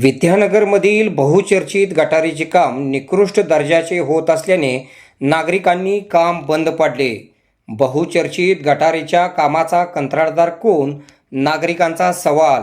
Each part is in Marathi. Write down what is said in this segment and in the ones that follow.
विद्यानगरमधील बहुचर्चित गटारीचे काम निकृष्ट दर्जाचे होत असल्याने नागरिकांनी काम बंद पाडले. बहुचर्चित गटारीच्या कामाचा कंत्राटदार कोण? नागरिकांचा सवाल.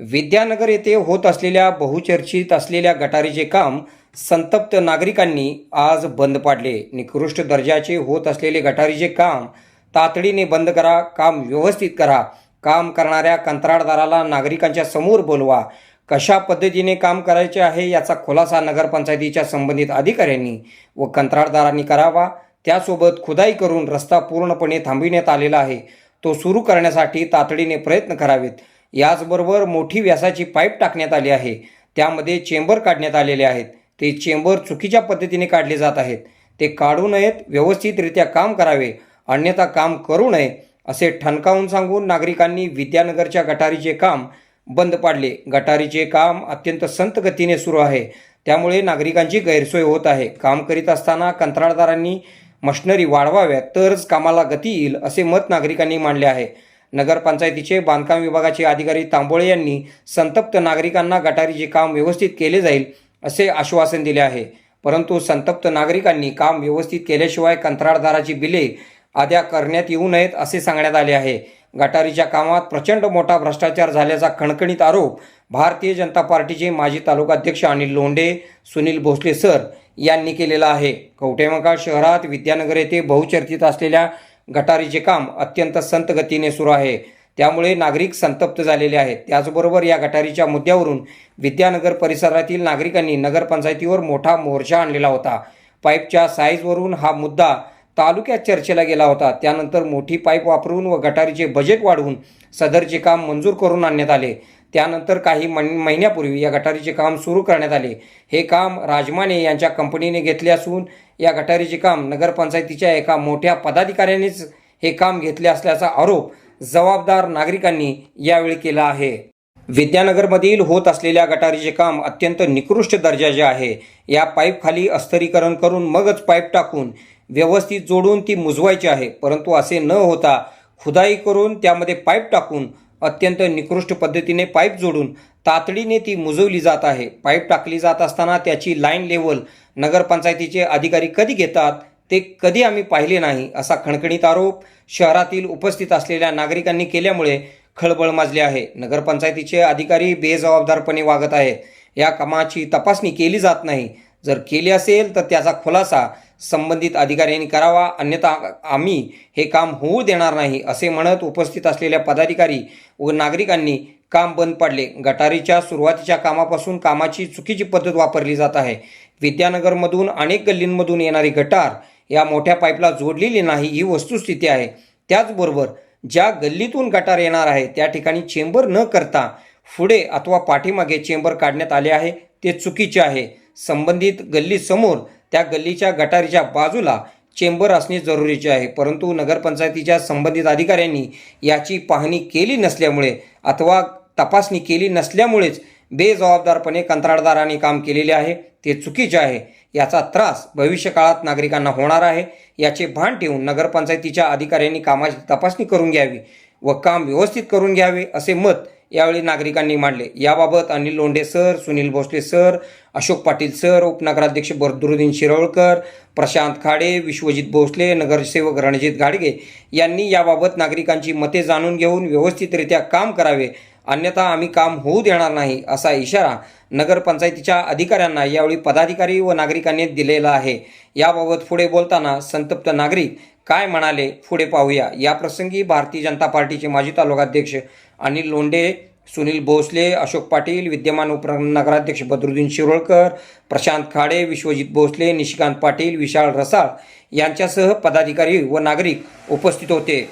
विद्यानगर येथे होत असलेल्या बहुचर्चित असलेल्या गटारीचे काम संतप्त नागरिकांनी आज बंद पाडले. निकृष्ट दर्जाचे होत असलेले गटारीचे काम तातडीने बंद करा काम व्यवस्थित करा. काम करणाऱ्या कंत्राटदाराला नागरिकांच्या समोर बोलवा. कशा पद्धतीने काम करायचे आहे याचा खुलासा नगरपंचायतीच्या संबंधित अधिकाऱ्यांनी व कंत्राटदारांनी करावा. त्यासोबत खुदाई करून रस्ता पूर्णपणे थांबविण्यात आलेला आहे. तो सुरू करण्यासाठी तातडीने प्रयत्न करावेत. याचबरोबर मोठी व्यासाची पाईप टाकण्यात आली आहे. त्यामध्ये चेंबर काढण्यात आलेले आहेत. ते चेंबर चुकीच्या पद्धतीने काढले जात आहेत. ते काढू नयेत व्यवस्थितरित्या काम करावे. अन्यथा काम करू नये असे ठणकावून सांगून नागरिकांनी विद्यानगरच्या गटारीचे काम बंद पाडले. गटारीचे काम अत्यंत संत गतीने सुरू आहे. त्यामुळे नागरिकांची गैरसोय होत आहे. काम करीत असताना कंत्राटदारांनी मशिनरी वाढवाव्यात तरच कामाला गती येईल असे मत नागरिकांनी मांडले आहे. नगरपंचायतीचे बांधकाम विभागाचे अधिकारी तांबोळे यांनी संतप्त नागरिकांना गटारीचे काम व्यवस्थित केले जाईल असे आश्वासन दिले आहे. परंतु संतप्त नागरिकांनी काम व्यवस्थित केल्याशिवाय कंत्राटदाराची बिले आद्या करण्यात येऊ नयेत असे सांगण्यात आले आहे. गटारीच्या कामात प्रचंड मोठा भ्रष्टाचार झाल्याचा खणखणीत आरोप भारतीय जनता पार्टीचे माजी तालुकाध्यक्ष अनिल लोंढे सुनील भोसले सर यांनी केलेला आहे. कवटेमका शहरात विद्यानगर येथे बहुचर्चित असलेल्या गटारीचे काम अत्यंत संत गतीने सुरू आहे. त्यामुळे नागरिक संतप्त झालेले आहेत. त्याचबरोबर या गटारीच्या मुद्द्यावरून विद्यानगर परिसरातील नागरिकांनी नगरपंचायतीवर मोठा मोर्चा आणलेला होता. पाईपच्या साईजवरून हा मुद्दा तालुक्यात चर्चेला गेला होता. त्यानंतर मोठी पाईप वापरून व गटारीचे बजेट वाढवून सदरचे काम मंजूर करून आणण्यात आले. त्यानंतर काही मन महिन्यापूर्वी या गटारीचे काम सुरू करण्यात आले. हे काम राजमाने यांच्या कंपनीने घेतले असून या गटारीचे काम नगरपंचायतीच्या एका मोठ्या पदाधिकाऱ्यांनीच हे काम घेतले असल्याचा आरोप जबाबदार नागरिकांनी यावेळी केला आहे. विद्यानगरमधील होत असलेल्या गटारीचे काम अत्यंत निकृष्ट दर्जाचे आहे. या पाईपखाली अस्तरीकरण करून मगच पाईप टाकून व्यवस्थित जोडून ती मुजवायची आहे. परंतु असे न होता खुदाई करून त्यामध्ये पाईप टाकून अत्यंत निकृष्ट पद्धतीने पाईप जोडून तातडीने ती मुजवली जात आहे. पाईप टाकली जात असताना त्याची लाईन लेवल नगरपंचायतीचे अधिकारी कधी घेतात ते कधी आम्ही पाहिले नाही असा खणखणीत आरोप शहरातील उपस्थित असलेल्या नागरिकांनी केल्यामुळे खळबळ माजली आहे. नगरपंचायतीचे अधिकारी बेजबाबदारपणे वागत आहेत. या कामाची तपासणी केली जात नाही. जर केली असेल तर त्याचा खुलासा संबंधित अधिकाऱ्यांनी करावा अन्यथा आम्ही हे काम होऊ देणार नाही असे म्हणत उपस्थित असलेल्या पदाधिकारी व नागरिकांनी काम बंद पडले. गटारीच्या सुरुवातीच्या कामापासून कामाची चुकीची पद्धत वापरली जात आहे. विद्यानगरमधून अनेक गल्लींमधून येणारी गटार या मोठ्या पाईपला जोडलेली नाही ही वस्तुस्थिती आहे. त्याचबरोबर ज्या गल्लीतून गटार येणार आहे त्या ठिकाणी चेंबर न करता पुढे अथवा पाठीमागे चेंबर काढण्यात आले आहे ते चुकीचे आहे. संबंधित गल्लीसमोर त्या गल्लीच्या गटारीच्या बाजूला चेंबर असणे जरुरीचे आहे. परंतु नगरपंचायतीच्या संबंधित अधिकाऱ्यांनी याची पाहणी केली नसल्यामुळे अथवा तपासणी केली नसल्यामुळेच बेजबाबदारपणे कंत्राटदारांनी काम केलेले आहे. ते चुकीचे आहे. याचा त्रास भविष्यकाळात नागरिकांना होणार आहे. याचे भान ठेवून नगरपंचायतीच्या अधिकाऱ्यांनी कामाची तपासणी करून घ्यावी व काम व्यवस्थित करून घ्यावे असे मत यावेळी नागरिकांनी मांडले. याबाबत Anil Londhe sir Sunil Bhosale sir Ashok Patil sir उपनगराध्यक्ष बदरुद्दीन शिरवळकर प्रशांत खाडे विश्वजित भोसले नगरसेवक रणजित गाडगे यांनी याबाबत नागरिकांची मते जाणून घेऊन व्यवस्थितरित्या काम करावे. अन्यथा आम्ही काम होऊ देणार नाही असा इशारा नगरपंचायतीच्या अधिकाऱ्यांना यावेळी पदाधिकारी व नागरिकांनी दिलेला आहे. याबाबत पुढे बोलताना संतप्त नागरिक काय म्हणाले पुढे पाहूया. या प्रसंगी भारतीय जनता पार्टीचे माजी तालुकाध्यक्ष अनिल लोंढे सुनील भोसले अशोक पाटील विद्यमान उपनगराध्यक्ष बदरुद्दीन शिरोळकर प्रशांत खाडे विश्वजित भोसले निशिकांत पाटील विशाल रसाळ यांच्यासह पदाधिकारी व नागरिक उपस्थित होते.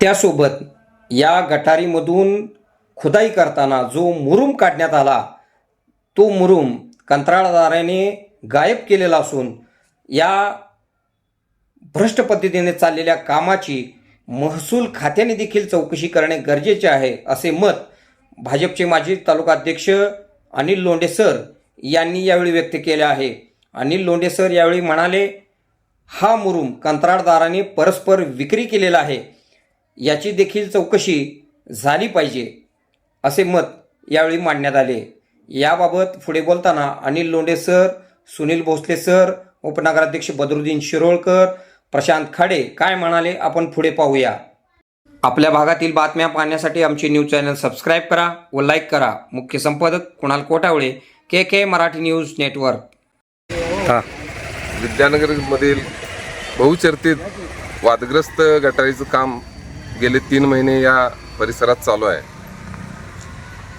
त्यासोबत या गटारीमधून खुदाई करताना जो मुरुम काढण्यात आला तो मुरुम कंत्राटदाराने गायब केलेला असून या भ्रष्ट पद्धतीने चाललेल्या कामाची महसूल खात्याने देखील चौकशी करणे गरजेचे आहे असे मत भाजपचे माजी तालुकाध्यक्ष अनिल लोंढे सर यांनी यावेळी व्यक्त केले आहे. अनिल लोंढे सर यावेळी म्हणाले हा मुरुम कंत्राटदाराने परस्पर विक्री केलेला आहे. याची देखील चौकशी झाली पाहिजे असे मत यावेळी मांडण्यात आले. याबाबत पुढे बोलताना अनिल लोंढे सर सुनील भोसले सर उपनगराध्यक्ष बदरुद्दीन शिरोळकर प्रशांत खाडे काय म्हणाले आपण पुढे पाहूया. आपल्या भागातील बातम्या पाहण्यासाठी आमचे न्यूज चॅनल सबस्क्राईब करा व लाईक करा. मुख्य संपादक Kunal Kotawale K K Marathi news network. हां. विद्यानगरमधील बहुचर्चित वादग्रस्त गटारीचं काम गेले तीन महिने या परिसरात चालू आहे.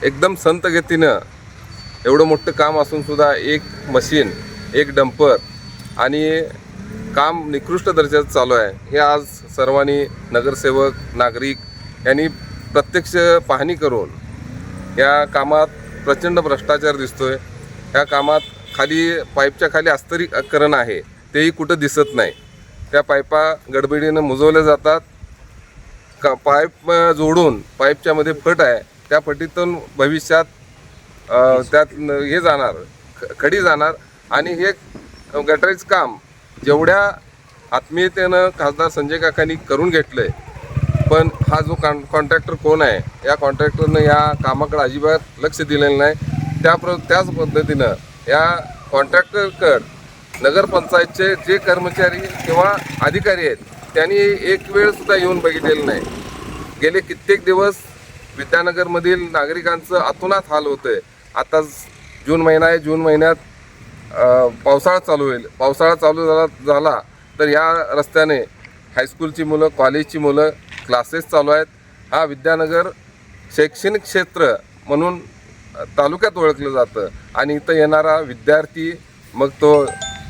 एकदम संत गतीनं एवढं मोठं काम असूनसुद्धा एक मशीन एक डंपर आणि काम निकृष्ट दर्जाचं चालू आहे. हे आज सर्वांनी नगरसेवक नागरिक यांनी प्रत्यक्ष पाहणी करून या कामात प्रचंड भ्रष्टाचार दिसतोय. या कामात खाली पाईपच्या खाली अस्तरीकरण आहे. तेही कुठं दिसत नाही. त्या पाईपा गडबडीनं मुजवल्या जातात. का पाईप जोडून पाईपच्या मध्ये फट आहे. त्या फटीतून भविष्यात त्यात हे जाणार ख- खडी जाणार. आणि हे गटरेज काम जेवढ्या आत्मीयतेनं खासदार संजय काकांनी करून घेतलंय पण हा जो कॉन कॉन्ट्रॅक्टर कोण आहे या कॉन्ट्रॅक्टरनं या कामाकडे अजिबात लक्ष दिलेलं नाही. त्या प्र त्याच पद्धतीनं या कॉन्ट्रॅक्टरकड नगरपंचायतचे जे कर्मचारी किंवा अधिकारी आहेत त्यांनी एक वेळसुद्धा येऊन बघितलेलं नाही. गेले कित्येक दिवस विद्यानगरमधील नागरिकांचं अतुनात हाल होतं आहे आता जून महिना आहे जून महिन्यात पावसाळा चालू होईल. पावसाळा चालू झाला झाला तर या रस्त्याने हायस्कूलची मुलं कॉलेजची मुलं क्लासेस चालू आहेत. हा विद्यानगर शैक्षणिक क्षेत्र म्हणून तालुक्यात ओळखलं जातं. आणि इथं येणारा विद्यार्थी मग तो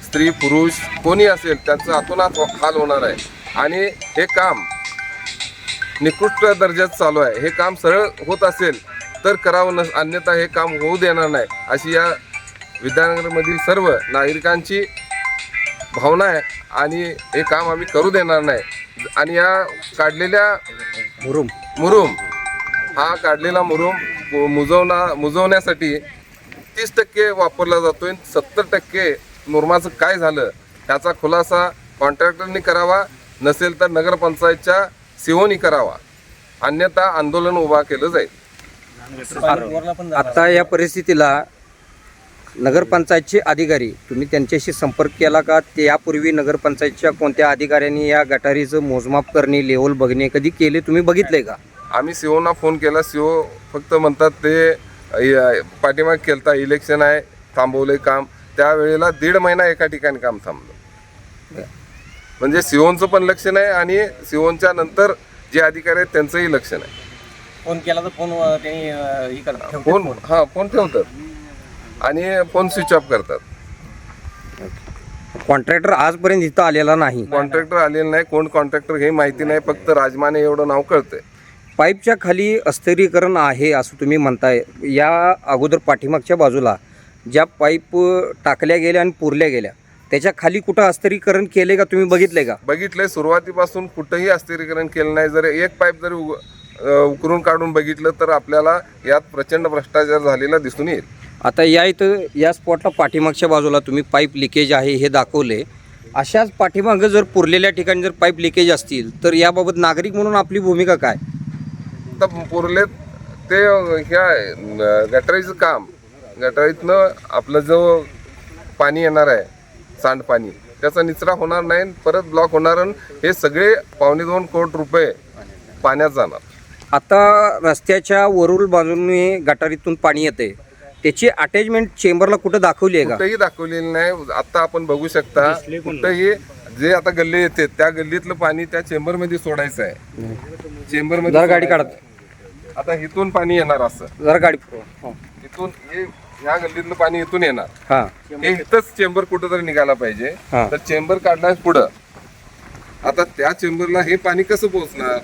स्त्री पुरुष कोणी असेल त्यांचं अतोनात हाल होणार आहे. आणि हे काम निकृष्ट दर्जाचं चालू आहे. हे काम सरळ होत असेल तर करावं नस अन्यथा हे काम होऊ देणार नाही अशी या विद्यानगरमधील सर्व नागरिकांची भावना आहे आणि हे काम आम्ही करू देणार नाही. आणि या काढलेल्या मुरुम. मुरुम हा काढलेला मुरुम मुजवणा मुजवण्यासाठी तीस टक्के वापरला जातोय सत्तर टक्के मुरमाचं काय झालं ह्याचा खुलासा कॉन्ट्रॅक्टरनी करावा नसेल तर नगरपंचायतच्या सीओनी करावा. अन्यथा आंदोलन उभा केलं जाईल. आता या परिस्थितीला नगरपंचायतचे अधिकारी तुम्ही त्यांच्याशी संपर्क केला का? ते यापूर्वी नगरपंचायतच्या कोणत्या अधिकाऱ्यांनी या गटारीचं मोजमाप करणे लेवल बघणे कधी केले? तुम्ही बघितलंय का? आम्ही सीओना फोन केला. सीओ फक्त म्हणतात ते पाठीमाग केलता इलेक्शन आहे थांबवलंय काम. त्यावेळेला दीड महिना एका ठिकाणी काम थांबलं. म्हणजे सिओनचं पण लक्ष नाही आणि सिओनच्या नंतर जे अधिकारी आहेत त्यांचंही लक्ष नाही. फोन केला तर फोन त्यांनी हे फोन. हा फोन ठेवतात. आणि फोन स्विच ऑफ करतात. कॉन्ट्रॅक्टर आजपर्यंत इथं आलेला नाही. कॉन्ट्रॅक्टर आलेलं नाही कोण कॉन्ट्रॅक्टर हे माहिती नाही फक्त राजमाने एवढं नाव कळतंय. पाईपच्या खाली अस्थिरीकरण आहे असं तुम्ही म्हणताय. या अगोदर पाठीमागच्या बाजूला ज्या पाईप टाकल्या गेल्या आणि पुरल्या गेल्या त्याच्याखाली कुठं अस्थिरीकरण केले का तुम्ही बघितले का? बघितलंय सुरुवातीपासून कुठंही अस्थिरीकरण केलं नाही. जर एक पाईप जरी उकरून काढून बघितलं तर आपल्याला यात प्रचंड भ्रष्टाचार झालेला दिसून येईल. आता या इथं या स्पॉटला पाठीमागच्या बाजूला तुम्ही पाईप लिकेज आहे हे दाखवले. अशाच पाठीमागं जर पुरलेल्या ठिकाणी जर पाईप लिकेज असतील तर याबाबत नागरिक म्हणून आपली भूमिका काय? तर पुरले ते ह्या गटारीचं काम. गटारीतनं आपलं जो पाणी येणार आहे सांडपाणी त्याचा निचरा होणार नाही परत ब्लॉक होणार हे सगळे पावणे दोन कोटी रुपये पाण्यात जाणार. आता रस्त्याच्या वरुल बाजूने गटारीतून पाणी येते त्याची अटॅचमेंट चेंबरला कुठं दाखवली आहे का? कुठंही दाखवलेलं नाही. आता आपण बघू शकता कुठंही जे आता गल्ली येते त्या गल्लीतलं पाणी त्या चेंबरमध्ये सोडायचं आहे. चेंबरमध्ये जरा गाडी. काढत आता इथून पाणी येणार असं. जरा गाडी हो. इथून हे ह्या गल्लीतलं पाणी इथून येणार. हां. हे इथंच चेंबर कुठं निघायला पाहिजे. हा. तर चेंबर काढणार पुढं. आता त्या चेंबरला हे पाणी कसं पोहोचणार?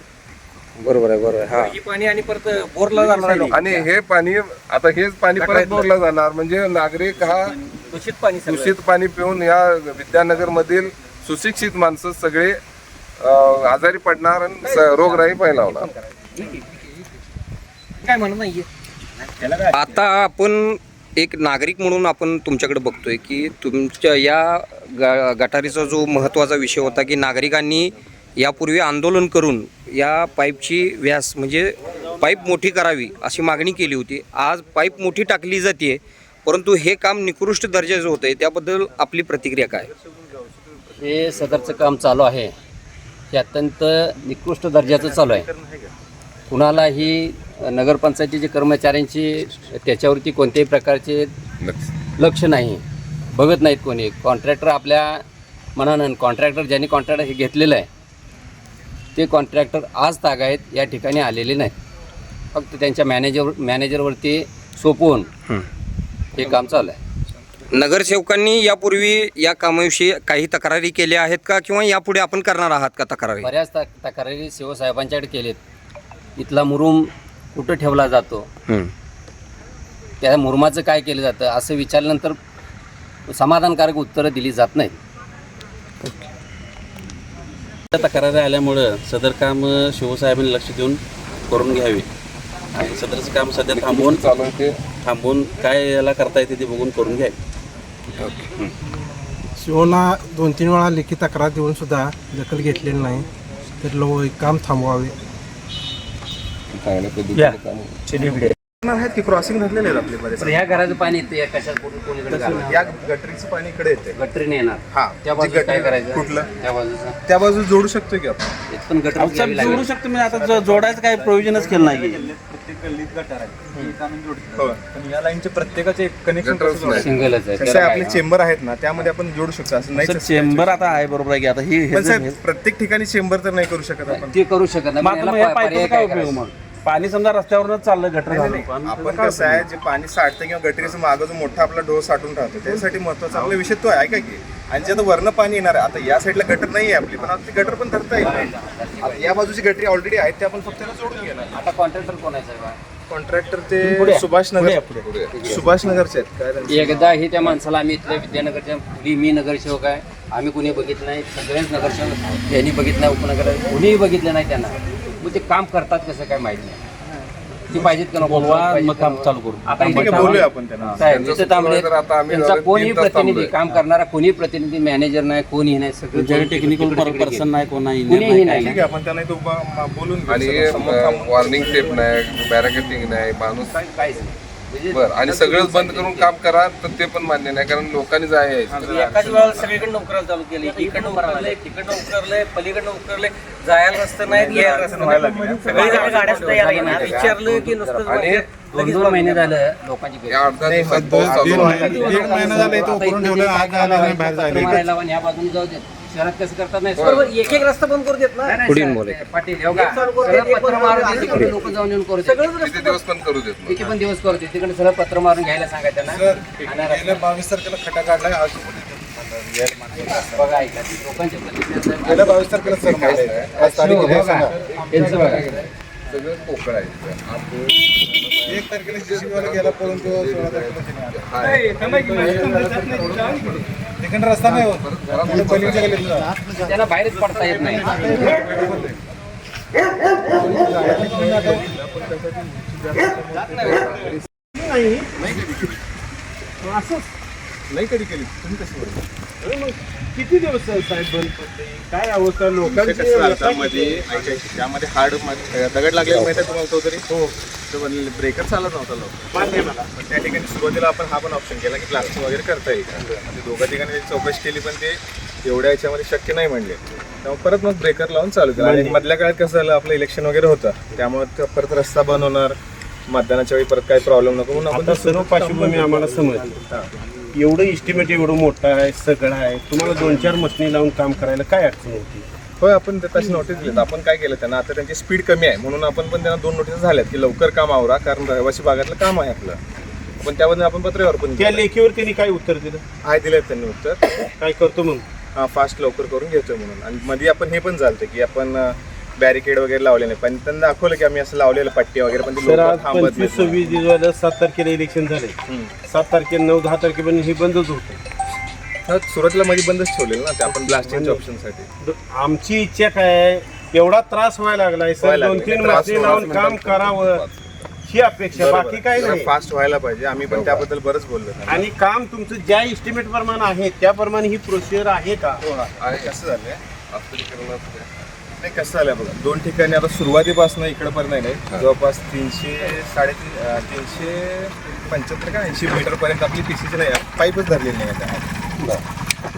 बरोबर आहे बरोबर आहे. हां. ही पाणी आणि परत बोरला जाणार आहे आणि हे पाणी आता हेच पाणी परत बोरला जाणार. म्हणजे नागरिक हा दूषित पाणी सगळं. दूषित पाणी पिऊन या विद्यानगर मधील सुशिक्षित माणसं सगळे अं, आजारी पडणार आणि स- रोगराई फैलावणार. काय म्हणत नाहीये? आता आपण एक नागरिक म्हणून आपण तुमच्याकडे बघतोय की तुमच्या या ग गटारीचा जो महत्त्वाचा विषय होता की नागरिकांनी यापूर्वी आंदोलन करून या पाईपची व्यास म्हणजे पाईप मोठी करावी अशी मागणी केली होती. आज पाईप मोठी टाकली जाते परंतु हे काम निकृष्ट दर्जाचं होतं आहे त्याबद्दल आपली प्रतिक्रिया काय? हे सदरचं काम चालू आहे. हे अत्यंत निकृष्ट दर्जाचं चालू आहे. कुणालाही नगरपंचायतीचे कर्मचाऱ्यांची त्याच्यावरती कोणत्याही प्रकारचे लक्ष लक्ष नाही. बघत नाहीत कोणी. कॉन्ट्रॅक्टर आपल्या मनानं कॉन्ट्रॅक्टर ज्यांनी कॉन्ट्रॅक्टर हे घेतलेलं आहे ते कॉन्ट्रॅक्टर आज तागायत या ठिकाणी आलेले नाहीत फक्त त्यांच्या मॅनेजर मॅनेजरवरती सोपवून हे. काम चालू आहे. नगरसेवकांनी यापूर्वी या कामाविषयी काही तक्रारी केल्या आहेत का? किंवा यापुढे आपण करणार आहात का तक्रारी? बऱ्याच तक तक्रारी शिवसाहेबांच्याकडे केलेत. इथला मुरुम कुठं ठेवला जातो? हं. त्या मुरुमाचं काय केलं जातं? असं विचारल्यानंतर समाधानकारक उत्तरं दिली जात नाहीत. तक्रारी आल्यामुळं सदर काम शिवसाहेबांनी लक्ष देऊन करून घ्यावे. आणि सदरचं काम सध्या थांबवून चालू आहे ते? थांबवून काय याला करता येते ते बघून करून घ्यावे. शिवना दोन तीन वेळा लेखी तक्रार देऊन सुद्धा दखल घेतलेली नाही. तर लो काम थांबवावे. चांगल्या पद्धतीने काम आहेत की क्रॉसिंग घातलेले आहेत आपले बरेच? ह्या घराचं पाणी येतं या कशात कुठून कोणीकडे घालणार? या गटरीचं पाणी इकडे येते गटरीने येणार. हा त्या जी बाजूला काय गटरी- करायचं? कुठलं? त्या बाजूचं. त्या बाजू जोडू शकतो की आपण? इथं पण गटर साहेब जोडू शकतो मी आता जो- जोडायचं काय प्रोव्हिजनच केलं नाही. प्रत्येक गल्लीत गटार आहे हो पण या लाईनचे प्रत्येकाचे कनेक्शन गटरच नाही. सिंगलच आहे. कसं त्याला आहे काय आपले चेंबर आहेत ना त्यामध्ये आपण जोडू शकतो. असं नाही सर चेंबर आता आहे बरोबर आहे की आता ही पण हे- साहेब प्रत्येक ठिकाणी चेंबर तर नाही करू शकत आपण. ते करू शकत नाही मग पण आता मग याला या पर्याय पाईपचा काय काय उपयोग करायचं? मग? पाणी समजा रस्त्यावरच चाललं गटर पण आपण कसं आहे जे पाणी साठतं किंवा गटरीचं मागं जो मोठा आपला डोस साठून राहतो त्यासाठी महत्त्वाचा आपला विषय तो आहे का की. आणि जे आता वरनं पाणी येणार आहे आता या साईडला गटर नाही आहे आपली पण आता ती गटर पण धरता येईल. आता या बाजूची गटरी ऑलरेडी आहेत ते आपण फक्त त्याला जोडून घेणार. आता कॉन्ट्रॅक्टर कोण आहे साहेब? कॉन्ट्रॅक्टर ते सुभाष नगर. सुभाष नगरचे आहेत काय त्यांचं? एकदा ही त्या माणसाला आम्ही इथल्या विद्यानगरच्या मुली मी नगरसेवक आहे. आम्ही कुणी बघितलं नाही सगळेच नगरसेवक त्यांनी बघितलं नाही उपनगर कुणीही बघितलं नाही त्यांना. मग ते काम करतात कसं काय माहीत नाही ती पाहिजेत का नको बोलवा, मग काम? चालू करू. आता ठीक इथे आहे, थांबले. बोलूया आपण त्यांना. साहेब त्यांचं इथे थांबले supervisor आता आम्ही त्यांचा झालं कोणी तीन तास प्रतिनिधी थांबलोय. काम करणारा कोणी प्रतिनिधी मॅनेजर नाही कोणी नाही सगळं टेक्निकल पर्सन नाही कोण नाही engineer कुणीही नाही, नाही ठीक आहे आपण त्यांना इथं उभा मा- बोलून घेऊ. आणि समोर- समोर थांबून. वॉर्निंग टेप नाही बॅरिकेटिंग नाही माणूस काहीच नाही. म्हणजे बर आणि सगळंच बंद करून काम करा तर ते पण मान्य नाही कारण लोकांनी जाय एकाच वेळेला सगळीकडनं उकरायला चालू केली इकडनं उकरलंय तिकडनं उकरलंय पलीकडनं उकरलंय जायला रस्ते नाहीत यायला रस्ते नाही. सगळी जागा गाड्या सुद्धा यायला येणार विचारलं की नुसतं आणि दोन दोन महिने झालं लोकांची या महिना झाला ठेवलं आज बाहेर बाजून जाऊ दे शहरात कसं करतात नाही बरोबर एक एक रस्ता बंद करू देत ना पुढे येऊन बोलायचं. पाटील हे बघा, सरळ पत्र मारून तिकडे लोक जाऊन येऊन करू. किती दिवस पण करू देत नाही. किती पण दिवस करू दे तिकडे सरळ पत्र मारून घ्यायला सांगा त्यांना आणि गेल्या बावीस तारखेला खटा काढलाय आज बघा ऐका लोकांच्या प्रतिक्रिया गेल्या बावीस तारखेला सर मारले. आज तारीख किती आहे सांगा. त्यांचं बघा सगळं पोकळ आहे. आपण एक तारखेला गेला पळून तो सोळा रस्ता नाही होत. बाहेरच पडता येत नाही. नाही कधी केली? तुम्ही कशी बोलता? किती दिवस साहेब बंद पडले? काय अवस्था? लोकांची ते कसं त्यामध्ये हार्ड दगड लागलेला माहिती आहे तुम्हाला तो तरी हो ब्रेकर चालत नव्हता लवकर. पण त्या ठिकाणी सुरुवातीला आपण हा पण ऑप्शन केला की प्लास्टिक वगैरे करता येईल म्हणजे दोघा ठिकाणी त्याची चौकशी केली पण ते एवढ्या याच्यामध्ये शक्य नाही म्हणले. त्यामुळे परत मग ब्रेकर लावून चालू केलं. आणि मधल्या काळात कसं झालं आपलं इलेक्शन वगैरे होतं. त्यामुळे ते परत रस्ता बंद होणार. मतदानाच्या वेळी परत काही प्रॉब्लेम नको म्हणून आपण आता सर्व पार्श्वभूमी आम्हाला समजली. एवढं इस्टिमेट एवढं मोठं आहे सगळं आहे. तुम्हाला दोन चार मशनी लावून काम करायला काय अडचण होती? होय आपण तशी नोटीस दिली आपण काय केलं त्यांना? आता त्यांची स्पीड कमी आहे. म्हणून आपण पण त्यांना दोन नोटीस झाल्यात की लवकर काम आवरा कारण रहिवासी भागातलं काम आहे आपलं. पण त्याबद्दल आपण पत्रव्यवहार पण त्या. लेखीवर त्यांनी काय उत्तर दिलं? आहे दिलं त्यांनी उत्तर. काय करतो हा फास्ट लवकर करून घेतोय म्हणून. आणि मध्ये आपण हे पण झालं की आपण बॅरिकेड वगैरे लावले नाही पण त्यांना दाखवलं की आम्ही असं लावलेलं पट्टी वगैरे पण ते आज थांबत पंचवीस. सव्वीस दिवसाला सात तारखेला इलेक्शन झाले. सात तारखेला नऊ दहा तारखेपर्यंत हे बंदच होतं हा, सुरुवातीला मध्ये बंदच ठेवलेलं ना ते आपण ब्लास्टिंगच्या ऑप्शनसाठी द- आमची इच्छा काय आहे एवढा त्रास व्हायला लागलाय सर व्हायला दोन लागलाय. तीन त्रास लावून काम करावं ही अपेक्षा बाकी काय नाही फास्ट व्हायला पाहिजे आम्ही पण त्याबद्दल बरंच बोललो. आणि काम तुमचं ज्या इस्टिमेट प्रमाणे आहे त्याप्रमाणे ही प्रोसिजर आहे का हो. आहे. कसं झालंय नाही कसं झालं बघा दोन ठिकाणी आता सुरुवातीपासून इकडपर्यंत आहे नाही. जवळपास तीनशे साडेतीन तीनशे पंच्याहत्तर का ऐंशी मीटरपर्यंत आपली पी सीची नाही पाईपच धरलेली नाही आता.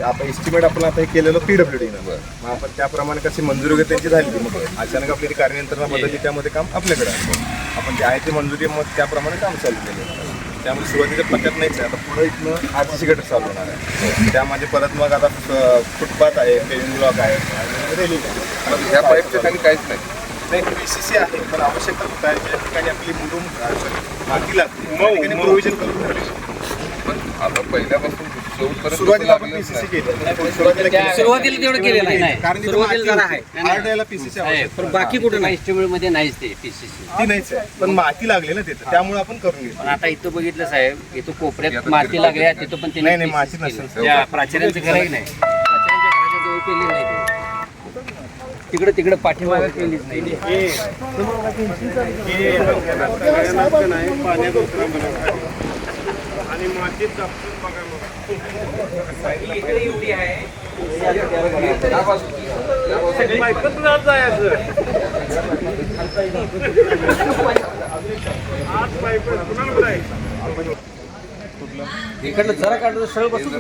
आपण एस्टिमेट आपण आता हे केलेलं पीडब्ल्यू डीनं मग आपण त्याप्रमाणे कशी मंजुरी वगैरे त्यांची झाली मग अचानक आपली ती कार्ययंत्रणा बदलली त्यामध्ये काम आपल्याकडे आलं. आपण जे आहे ते मंजुरी मग त्याप्रमाणे काम चालू केलं. त्यामुळे सुरुवातीच्या टप्प्यात नाहीच आहे. आता पुढे इथनं आरसीसी गटर चालू होणार आहे. त्यामध्ये परत मग आता फुटपाथ आहे पेविंग ब्लॉक आहे रेलिंग आहे. ह्या पाईपच्या खाली काहीच नाही. नाही पीसीसी आहे पण आवश्यकता होत आहे ज्या ठिकाणी आपली sorry, माती लागते. त्या प्रोव्हिजन करून ठेवले. पण आता पहिल्यापासून शेवटपर्यंत सुरुवातीला आपण लागलेलंच पीसीसी नाही. केली सुरुवातीला केली. सुरुवातीला तेवढं केलेलं नाही कारण सुरुवातीला माती आहे होती. पीसीसी आवश्यक पण बाकी कुठं नाही मध्ये नाहीच ते पी सी सी ती नाहीच आहे पण माती लागली ना तिथं त्यामुळे आपण करून घेतो पण आता इथं बघितलं साहेब इथं कोपऱ्यात माती लागल्या तिथं पण नाही, माती. नसेल. त्या प्राचार्यांचं घर आहे की नाही प्राचार्यांच्या घराच्या जवळ केली नाही ते. तिकडं तिकडं पाठीमागे केलीच नाही ते. आणि मातीत दाबून बघा मग. जात जायचं. कुणाला बरं आहे? इकडलं जरा काढलं सरळ बसून